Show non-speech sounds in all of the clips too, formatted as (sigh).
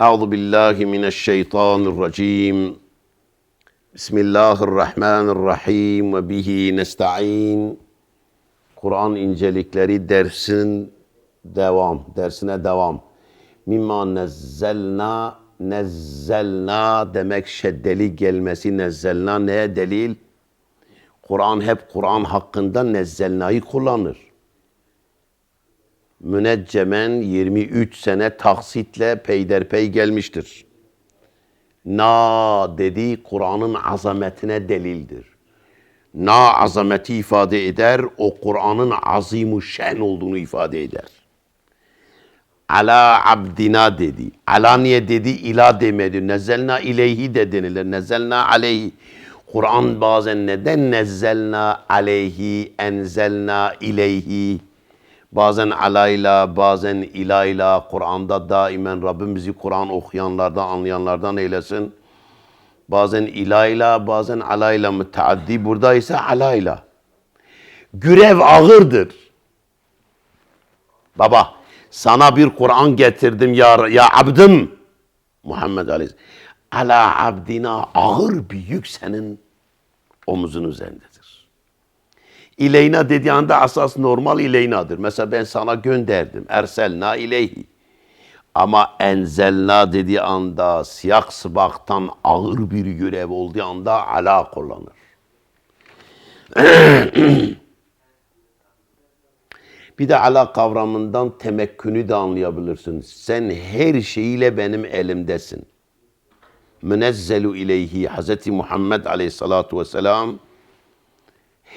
أعوذ بالله من الشيطان الرجيم بسم الله الرحمن الرحيم وبه نستعين Kur'an incelikleri dersin devam, dersine devam. Mimma nezzelna, nezzelna demek şeddeli gelmesi nezzelna neye delil? Kur'an hep Kur'an hakkında nezzelnayı kullanır. Müneccemen 23 sene taksitle peyderpey gelmiştir. Na dediği Kur'an'ın azametine delildir. Na azameti ifade eder, o Kur'an'ın azimu şen olduğunu ifade eder. Ala abdina dedi. Ala niye dedi? İla demedi. Nezzelna ileyhi de denilir. Nezzelna aleyhi. Kur'an bazen neden nezzelna aleyhi, enzelna ileyhi. Bazen alayla, bazen ilayla. Kur'an'da daimen Rabbim bizi Kur'an okuyanlardan, anlayanlardan eylesin. Bazen ilayla, bazen alayla müteaddi. Burada ise alayla. Görev ağırdır. Baba, sana bir Kur'an getirdim ya, ya abdim. Muhammed Aleyhisselam. Ala abdina ağır bir yük senin omuzun üzerindedir. İleyna dediği anda asas normal ileynadır. Mesela ben sana gönderdim. Erselna ileyhi. Ama enzelna dediği anda siyak sıbaktan ağır bir görev olduğu anda ala kullanır. (clears throat) bir de ala kavramından temekkünü de anlayabilirsin. Sen her şeyiyle benim elimdesin. Münezzelu ileyhi Hz. Muhammed aleyhissalatu vesselam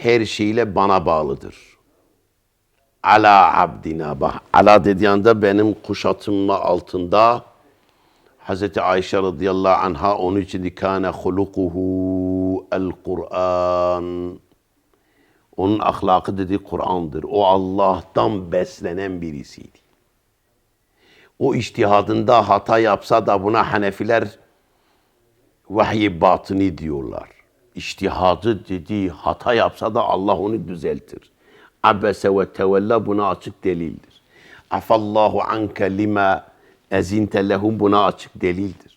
her şeyle bana bağlıdır. Ala abdina bak. Ala dediği anda benim kuşatımma altında Hz. Ayşe radıyallahu anha onun için kâne hulukuhu el Kur'an. Onun ahlakı dedi Kur'an'dır. O Allah'tan beslenen birisiydi. O iştihadında hata yapsa da buna Hanefiler vahiy batını diyorlar. İştihadı dediği hata yapsa da Allah onu düzeltir. Abese ve tevella buna açık delildir. Afallahu anke lima ezinte lehum buna açık delildir.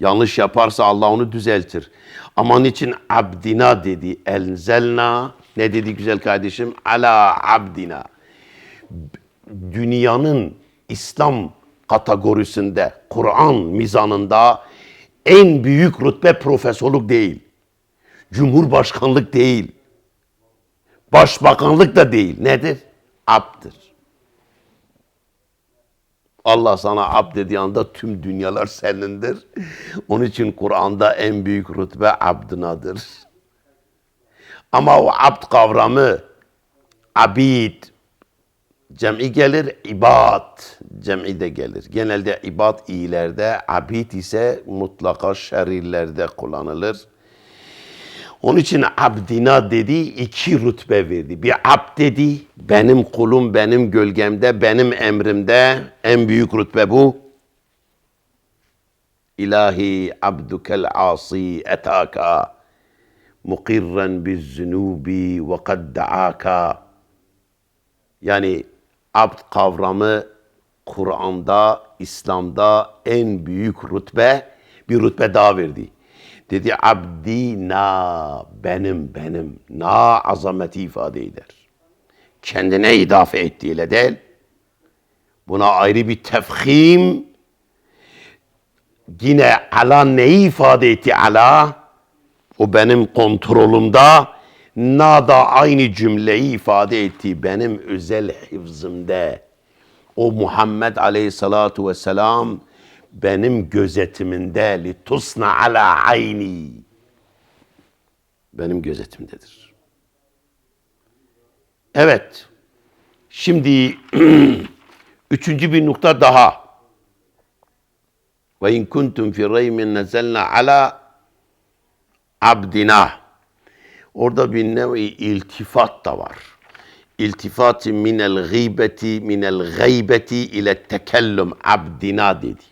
Yanlış yaparsa Allah onu düzeltir. Aman için abdina dedi. Enzelna ne dedi güzel kardeşim? Ala abdina. Dünyanın İslam kategorisinde, Kur'an mizanında en büyük rütbe profesörlük değil. Cumhurbaşkanlık değil. Başbakanlık da değil. Nedir? Abdır. Allah sana abd dediği anda tüm dünyalar senindir. Onun için Kur'an'da en büyük rütbe abdınadır. Ama o abd kavramı abid cem'i gelir, ibad cem'i de gelir. Genelde ibad iyilerde, abid ise mutlaka şerirlerde kullanılır. Onun için abdina dedi iki rütbe verdi. Bir abd dedi benim kulum benim gölgemde benim emrimde en büyük rütbe bu. İlahi abdukel asi etaka mukirren biz zunubi ve kad daaka. Yani abd kavramı Kur'an'da, İslam'da en büyük rütbe bir rütbe daha verdi. Dedi abdi na benim benim na azameti ifade eder. Kendine idafe ettiğiyle değil. Buna ayrı bir tefhim. Yine ala neyi ifade etti ala? O benim kontrolümde. Na da aynı cümleyi ifade etti benim özel hifzimde. O Muhammed aleyhissalatu vesselam benim gözetiminde li tusna ala ayni benim gözetimdedir. Evet. Şimdi (clears throat) üçüncü bir nokta daha. Ve in kuntum fi raymin nezelna ala abdina. Orada bir nevi iltifat da var. İltifati minel gıybeti minel gaybeti ile tekellüm abdina dedi.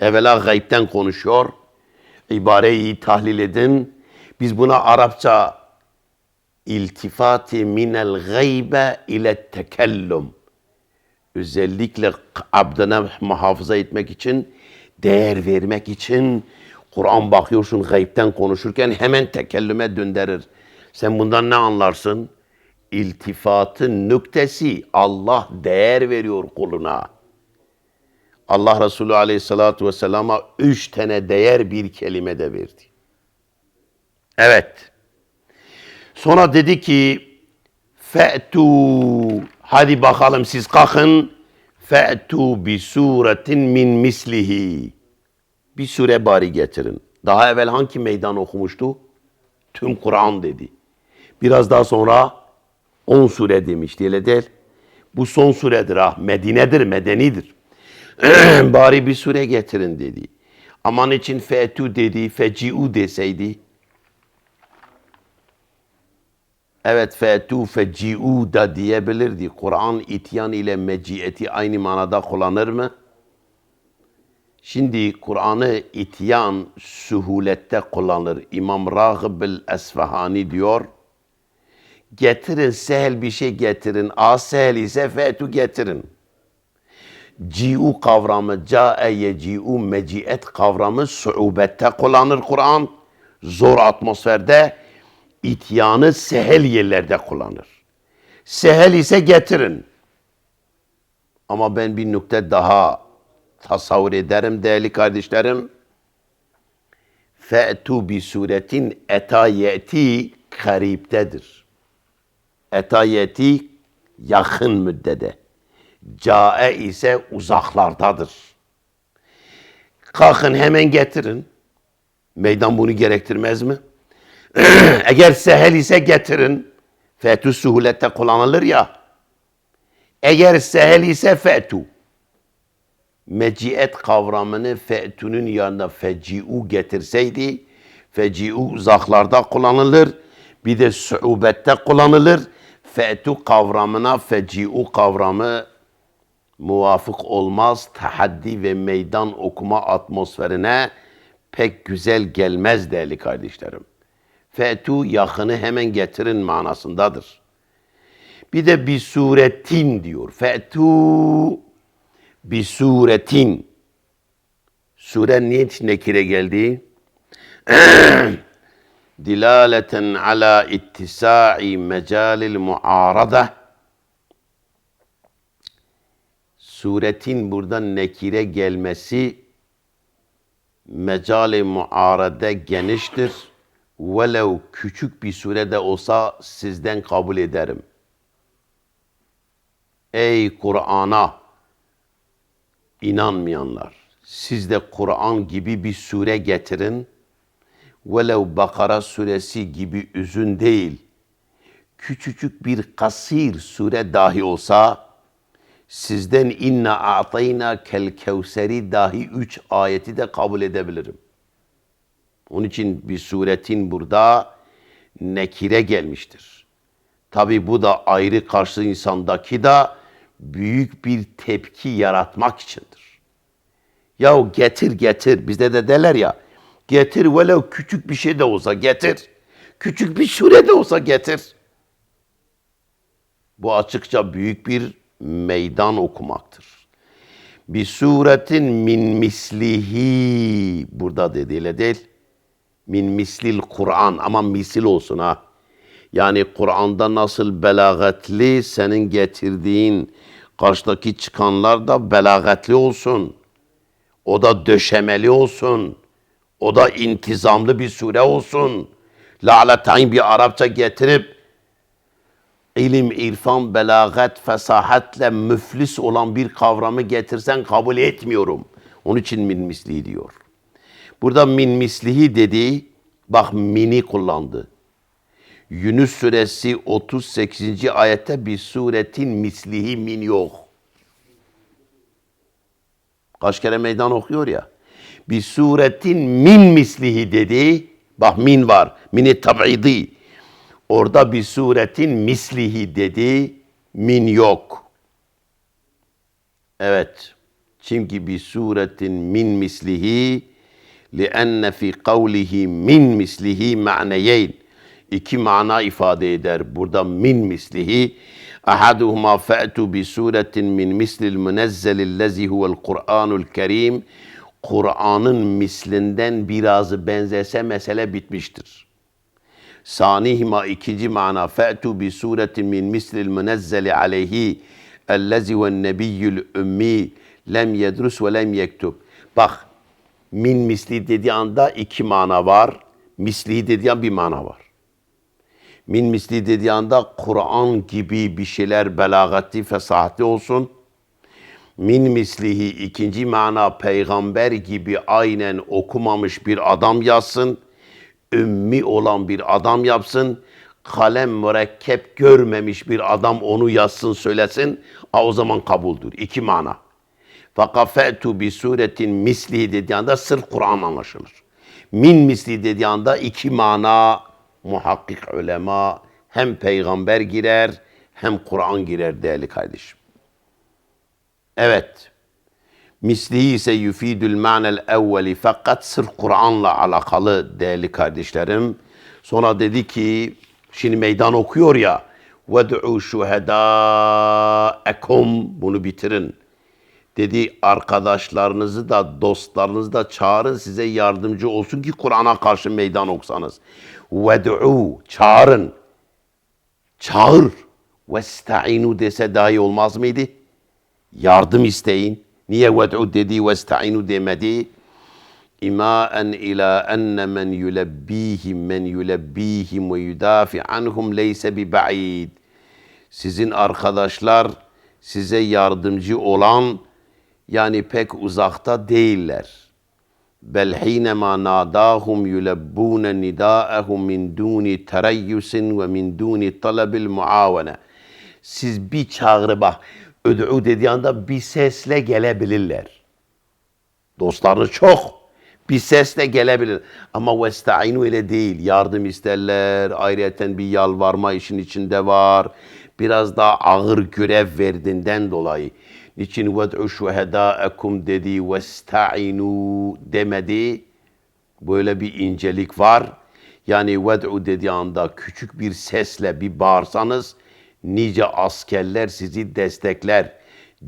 Evvela gaybten konuşuyor. İbareyi tahlil edin. Biz buna Arapça iltifati minel gaybe ile tekellüm. özellikle abdine muhafaza etmek için, değer vermek için Kur'an bakıyorsun gaybten konuşurken hemen tekellüme döndürür. Sen bundan ne anlarsın? İltifatın nüktesi Allah değer veriyor kuluna. Allah Resulü Aleyhisselatü Vesselam'a üç tane değer bir kelime de verdi. Evet. Sonra dedi ki fe'tu hadi bakalım siz kalkın fe'tu bi suretin min mislihi bir sure bari getirin. Daha evvel hangi meydan okumuştu? Tüm Kur'an dedi. Biraz daha sonra 10 sure demişti öyle değil. Bu son suredir ha. Medine'dir, medenidir. (clears throat) bari bir sure getirin dedi. Aman için fetu dedi, feciu deseydi. Evet fetu feciu da diyebilirdi. Kur'an ityan ile meciyeti aynı manada kullanır mı? Şimdi Kur'an'ı ityan suhulette kullanır. İmam Ragıb el-Esfahani diyor. Getirin sehel bir şey getirin. A sehel ise fetu getirin. Ci'u kavramı, ca'e yeci'u meci'et kavramı suubette kullanır Kur'an. Zor atmosferde ityanı sehel yerlerde kullanır. Sehel ise getirin. Ama ben bir nokta daha tasavvur ederim değerli kardeşlerim. Fe'tu bi suretin etayeti kariptedir. Etayeti yakın müddede. Cae ise uzaklardadır. Kalkın hemen getirin. Meydan bunu gerektirmez mi? Eğer (clears throat) sehel ise getirin. Fetü suhulette kullanılır ya. Eğer sehel ise fetu meciyet kavramını fe'tunun yanına feci'u getirseydi, feci'u uzaklarda kullanılır, bir de suubette kullanılır. Fe'tu kavramına feci'u kavramı muvafık olmaz. Tahaddi ve meydan okuma atmosferine pek güzel gelmez değerli kardeşlerim. Fe'tu yakını hemen getirin manasındadır. Bir de bir suretin diyor. Fe'tu bir suretin sure niye nekire geldi? (clears throat) Dilaleten ala ittisa'i mecalil muarada suretin buradan nekire gelmesi mecali muarade geniştir. Velev küçük bir surede olsa sizden kabul ederim. Ey Kur'an'a inanmayanlar, siz de Kur'an gibi bir sure getirin. Velev Bakara suresi gibi üzün değil, küçücük bir kasir sure dahi olsa, sizden inna a'tayna kel kevseri dahi üç ayeti de kabul edebilirim. Onun için bir suretin burada nekire gelmiştir. Tabi bu da ayrı karşı insandaki da büyük bir tepki yaratmak içindir. Ya getir getir bizde de derler ya getir velev küçük bir şey de olsa getir. Küçük bir sure de olsa getir. Bu açıkça büyük bir meydan okumaktır. Bir suretin min mislihi burada dediğiyle değil. Min mislil Kur'an ama misil olsun ha. Yani Kur'an'da nasıl belagatli senin getirdiğin karşıdaki çıkanlar da belagatli olsun. O da döşemeli olsun. O da intizamlı bir sure olsun. La'letayn bir Arapça getirip ilim, irfan, belagat, fesahatle müflis olan bir kavramı getirsen kabul etmiyorum. Onun için min misli diyor. Burada min mislihi dediği bak mini kullandı. Yunus suresi 38. ayette bir suretin mislihi min yok. Kaç kere meydan okuyor ya Bir suretin min mislihi dedi. Bak min var. Mini tab'idi. Orada bir suretin mislihi dedi. Min yok. Evet. Çünkü bir suretin min mislihi لأن في قوله min mislihi ma'neyeyn iki mana ifade eder. Burada min mislihi Ahaduhuma fe'tu bi suretin min mislil münezzelil lezi huvel Kur'anul Kerim. Kur'an'ın mislinden birazı benzese mesele bitmiştir. Sanihima ikinci mana fe'tu bi suretin min mislil münezzeli aleyhi ellezi ve nebiyyül ümmi lem yedrus ve lem yektub. Bak min misli dediği anda iki mana var. Misli dediği an bir mana var. Min misli dediği anda Kur'an gibi bir şeyler belagatli, fesahatli olsun. Min mislihi ikinci mana peygamber gibi aynen okumamış bir adam yazsın. Ümmi olan bir adam yapsın. Kalem mürekkep görmemiş bir adam onu yazsın söylesin. A, o zaman kabuldür. İki mana. Fakat fe'tu bi suretin misli dediği anda sırf Kur'an anlaşılır. Min misli dediği anda iki mana muhakkik ulema hem peygamber girer hem Kur'an girer değerli kardeşim. Evet. Mislihi ise yufidül ma'nel evveli fakat sırf Kur'an'la alakalı değerli kardeşlerim. Sonra dedi ki şimdi meydan okuyor ya وَدْعُوا شُهَدَاءَكُمْ Bunu bitirin. Dedi arkadaşlarınızı da dostlarınızı da çağırın size yardımcı olsun ki Kur'an'a karşı meydan oksanız. وَدْعُوا Çağırın. Çağır. وَاسْتَعِنُوا dese daha iyi olmaz mıydı? yardım isteyin. Niye ved'u dedi ve esta'inu demedi? İma'en ila enne men yulebbihim men yulebbihim ve yudafi anhum leyse bi ba'id. Sizin arkadaşlar size yardımcı olan yani pek uzakta değiller. Bel hinema nadahum yulebbune nidaehum min duni tereyyusin ve min duni talabil muavene. Siz bir çağrı bak öd'u dediği anda bir sesle gelebilirler. Dostlarınız çok. Bir sesle gelebilir. Ama vestainu ile değil. Yardım isterler. Ayrıyeten bir yalvarma işin içinde var. Biraz daha ağır görev verdiğinden dolayı. Niçin ved'u şuhedâekum dedi vestainu demedi. Böyle bir incelik var. Yani ved'u dediği anda küçük bir sesle bir bağırsanız nice askerler sizi destekler.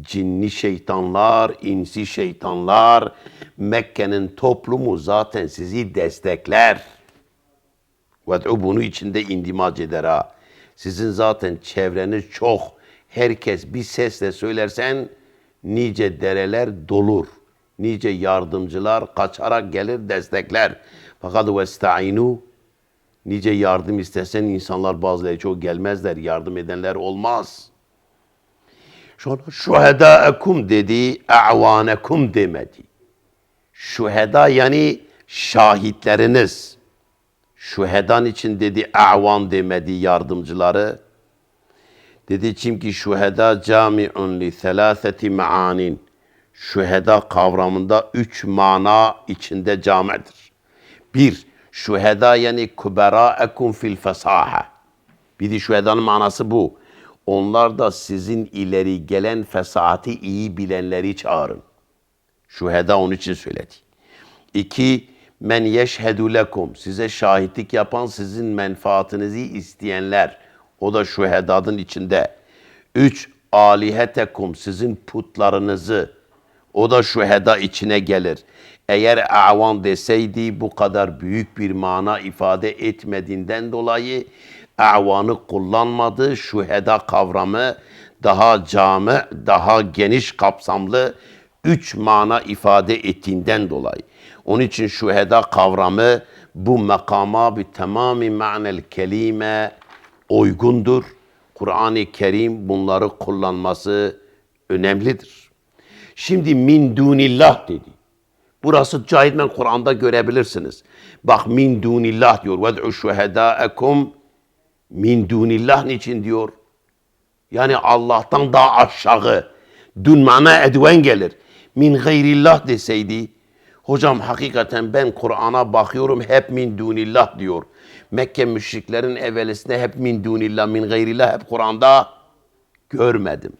Cinni şeytanlar, insi şeytanlar, Mekke'nin toplumu zaten sizi destekler. Ved'u bunu içinde indimac eder ha. Sizin zaten çevreniz çok. Herkes bir sesle söylersen nice dereler dolur. Nice yardımcılar kaçarak gelir destekler. Fakat vestainu nice yardım istesen insanlar bazıları çok gelmezler. Yardım edenler olmaz. Sonra şuhedâekum dedi, a'vanekum demedi. Şuheda yani şahitleriniz. Şuhedan için dedi a'van demedi yardımcıları. Dedi çünkü şuheda cami'un li selâseti ma'anin. Şuheda kavramında üç mana içinde cami'dir. Bir, şuheda yani kuberâekum fil fesaha. Bir de şuhedanın manası bu. Onlar da sizin ileri gelen fesahati iyi bilenleri çağırın. Şuheda onun için söyledi. İki, men yeşhedü lekum. Size şahitlik yapan sizin menfaatinizi isteyenler. O da şuhedadın içinde. Üç, alihetekum. Sizin putlarınızı. O da şuheda içine gelir. Eğer avan deseydi bu kadar büyük bir mana ifade etmediğinden dolayı avanı kullanmadı. Şuheda kavramı daha cami, daha geniş kapsamlı üç mana ifade ettiğinden dolayı. Onun için şuheda kavramı bu makama bir tamami ma'nel kelime uygundur. Kur'an-ı Kerim bunları kullanması önemlidir. Şimdi min dunillah dedi. Burası Cahitmen Kur'an'da görebilirsiniz. Bak min dunillah diyor. Ved'u şuhedâekum min dunillah niçin diyor? Yani Allah'tan daha aşağı. Dün mana edven gelir. Min gayrillah deseydi. Hocam hakikaten ben Kur'an'a bakıyorum hep min dunillah diyor. Mekke müşriklerin evvelisinde hep min dunillah, min gayrillah hep Kur'an'da görmedim.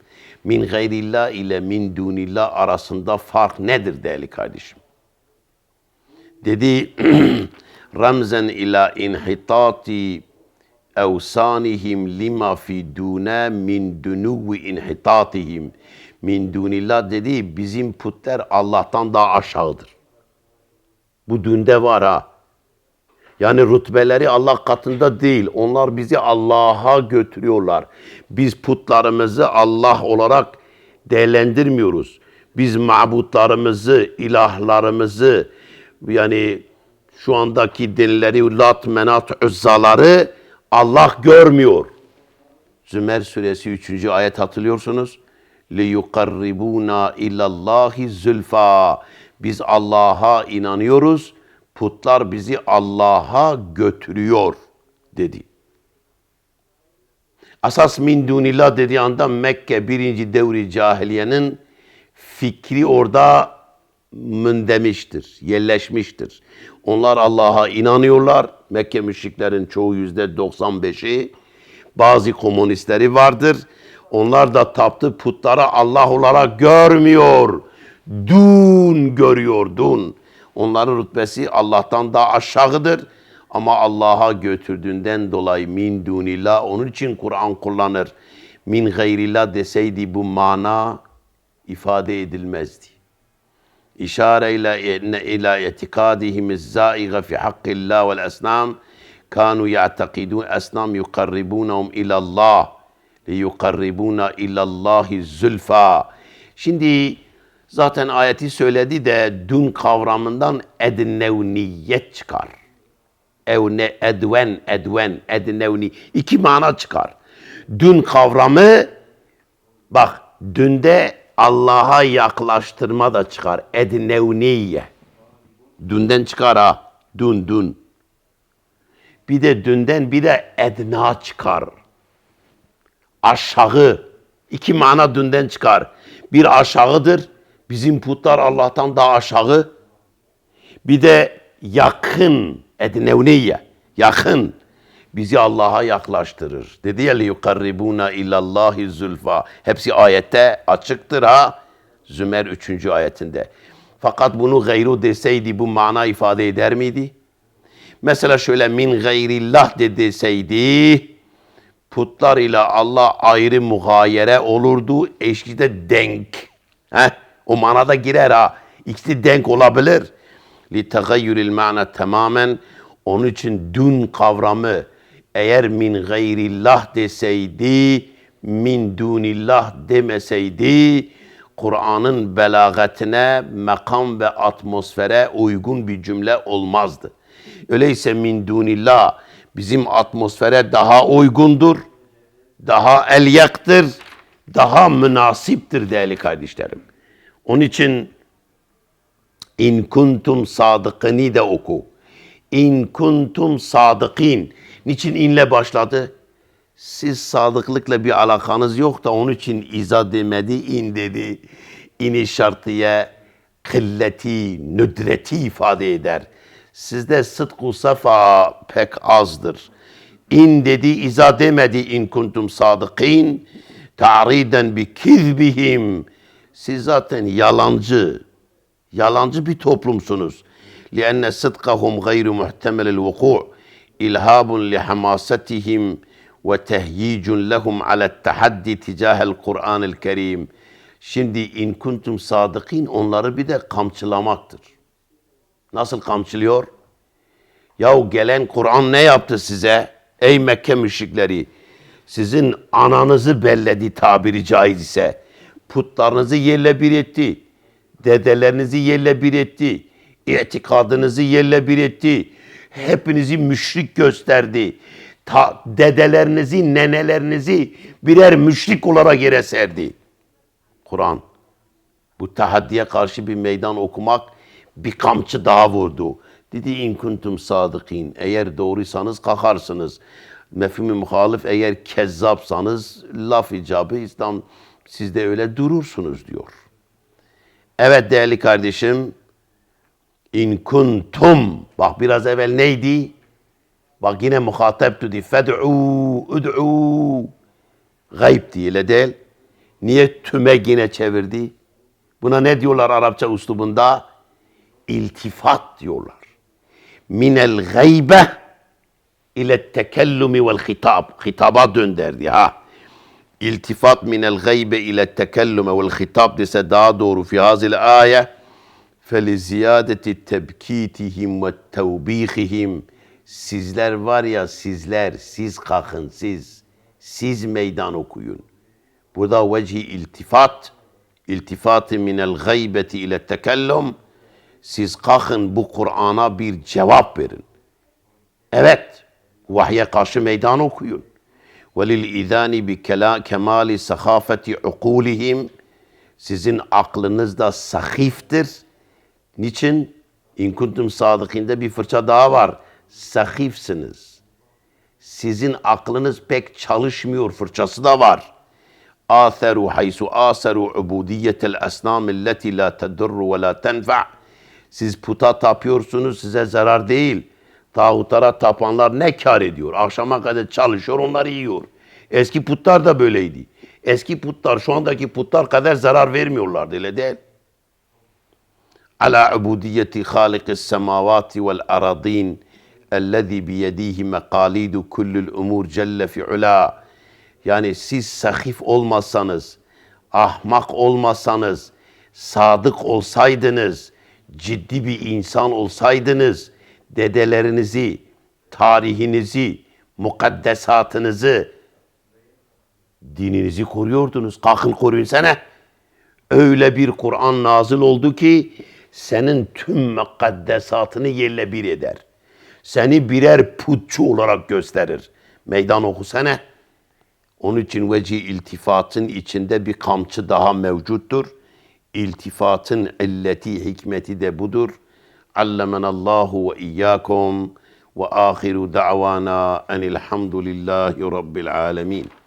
Min gayrillah ile min dunillah arasında fark nedir değerli kardeşim? Dedi (clears throat) ramzen ila inhitati evsanihim lima fi dune min dunuvi inhitatihim. Min dunillah dediği bizim putlar Allah'tan daha aşağıdır. Bu dünde var ha. Yani rütbeleri Allah katında değil. Onlar bizi Allah'a götürüyorlar. Biz putlarımızı Allah olarak değerlendirmiyoruz. Biz mabutlarımızı, ilahlarımızı yani şu andaki dinleri Lat, Menat, Uzzaları Allah görmüyor. Zümer suresi 3. ayet hatırlıyorsunuz. لِيُقَرِّبُونَا اِلَى اللّٰهِ zülfa. Biz Allah'a inanıyoruz. Putlar bizi Allah'a götürüyor dedi. Asas min dunillah dediği anda Mekke birinci devri cahiliyenin fikri orada mündemiştir, yerleşmiştir. Onlar Allah'a inanıyorlar. Mekke müşriklerin çoğu yüzde 95'i bazı komünistleri vardır. Onlar da taptı putlara Allah olarak görmüyor. Dun görüyor, dun. Onların rütbesi Allah'tan daha aşağıdır. Ama Allah'a götürdüğünden dolayı min dunillah onun için Kur'an kullanır. Min gayrillah deseydi bu mana ifade edilmezdi. İşare ile ila itikadihimiz zaiga fi hakkillah vel esnam kanu ya'takidun esnam yukarribunahum ila Allah li yukarribuna ila Allahi zülfa. Şimdi zaten ayeti söyledi de dün kavramından ednevniyet çıkar. Evne edven edven ednevni iki mana çıkar. Dün kavramı bak dünde Allah'a yaklaştırma da çıkar. Ednevniye. Dünden çıkar ha. Dün dün. Bir de dünden bir de edna çıkar. Aşağı. İki mana dünden çıkar. Bir aşağıdır. Bizim putlar Allah'tan daha aşağı. Bir de yakın. Ednevniye. Yakın. Bizi Allah'a yaklaştırır. Dedi ya liyukarribuna illallahi zülfa. Hepsi ayette açıktır ha. Zümer 3. ayetinde. Fakat bunu gayru deseydi bu mana ifade eder miydi? Mesela şöyle min gayrillah de deseydi putlar ile Allah ayrı muhayere olurdu. Eşki de denk. Heh, o manada girer ha. İkisi denk olabilir. Li tegayyüril mana tamamen onun için dün kavramı eğer min gayrillah deseydi, min dunillah demeseydi, Kur'an'ın belagatine, makam ve atmosfere uygun bir cümle olmazdı. Öyleyse min dunillah bizim atmosfere daha uygundur, daha elyaktır, daha münasiptir değerli kardeşlerim. Onun için in kuntum sadıkını da oku. İn kuntum sadıkin. Niçin inle başladı? Siz sadıklıkla bir alakanız yok da onun için iza demedi, in dedi. İni şartıya kılleti, nüdreti ifade eder. Sizde sıdku safa pek azdır. İn dedi, iza demedi in kuntum sadıkin. Ta'riden bi kizbihim. Siz zaten yalancı, yalancı bir toplumsunuz. لأن صدقهم غير محتمل الوقوع إلهاب لحماستهم وتهييج لهم على التحدي تجاه القرآن الكريم Şimdi in kuntum sadıkin onları bir de kamçılamaktır. Nasıl kamçılıyor? Yahu gelen Kur'an ne yaptı size? Ey Mekke müşrikleri! Sizin ananızı belledi tabiri caiz ise. Putlarınızı yerle bir etti. Dedelerinizi yerle bir etti itikadınızı yerle bir etti. Hepinizi müşrik gösterdi. Ta, dedelerinizi, nenelerinizi birer müşrik olarak yere serdi. Kur'an. Bu tahaddiye karşı bir meydan okumak bir kamçı daha vurdu. Dedi in kuntum sadıkin. Eğer doğruysanız kalkarsınız. Mefhumi muhalif eğer kezzapsanız laf icabı İslam siz de öyle durursunuz diyor. Evet değerli kardeşim İn kuntum. Bak biraz evvel neydi? Bak yine muhatap dedi. Fed'u, ud'u. Gayb diye değil. Niye tüme yine çevirdi? Buna ne diyorlar Arapça uslubunda? İltifat diyorlar. Minel gaybe ile tekellumi vel hitab. Hitaba dönderdi ha iltifat minel gaybe ile tekellüme vel hitap dese daha doğru fi hazil aye feli ziyadeti tebkitihim ve tevbihihim sizler var ya sizler siz kalkın siz siz meydan okuyun. Burada vecihi iltifat iltifatı minel gaybeti ile tekellüm siz kalkın bu Kur'an'a bir cevap verin. Evet, vahye karşı meydan okuyun. وَلِلْاِذَانِ بِكَمَالِ سَخَافَةِ عُقُولِهِمْ Sizin aklınız da sahiftir. Niçin? İn kuntum sadıkinde bir fırça daha var. Sahifsiniz. Sizin aklınız pek çalışmıyor fırçası da var. آثروا حيث آثروا عبودية الأصنام التي لا تضر ولا تنفع Siz puta tapıyorsunuz size zarar değil. Tağutlara tapanlar ne kar ediyor? Akşama kadar çalışıyor, onları yiyor. Eski putlar da böyleydi. Eski putlar, şu andaki putlar kadar zarar vermiyorlardı, öyle değil. Ala ubudiyeti halikis semavati vel aradin ellezî biyedîhi mekalidu kullul umur celle fi'ula. Yani siz sahif olmasanız, ahmak olmasanız, sadık olsaydınız, ciddi bir insan olsaydınız, dedelerinizi, tarihinizi, mukaddesatınızı, dininizi koruyordunuz. Kalkın koruyun sana. Öyle bir Kur'an nazil oldu ki senin tüm mukaddesatını yerle bir eder. Seni birer putçu olarak gösterir. Meydan okusana. Onun için veci iltifatın içinde bir kamçı daha mevcuttur. İltifatın illeti, hikmeti de budur. علمنا الله وإياكم وآخر دعوانا أن الحمد لله رب العالمين.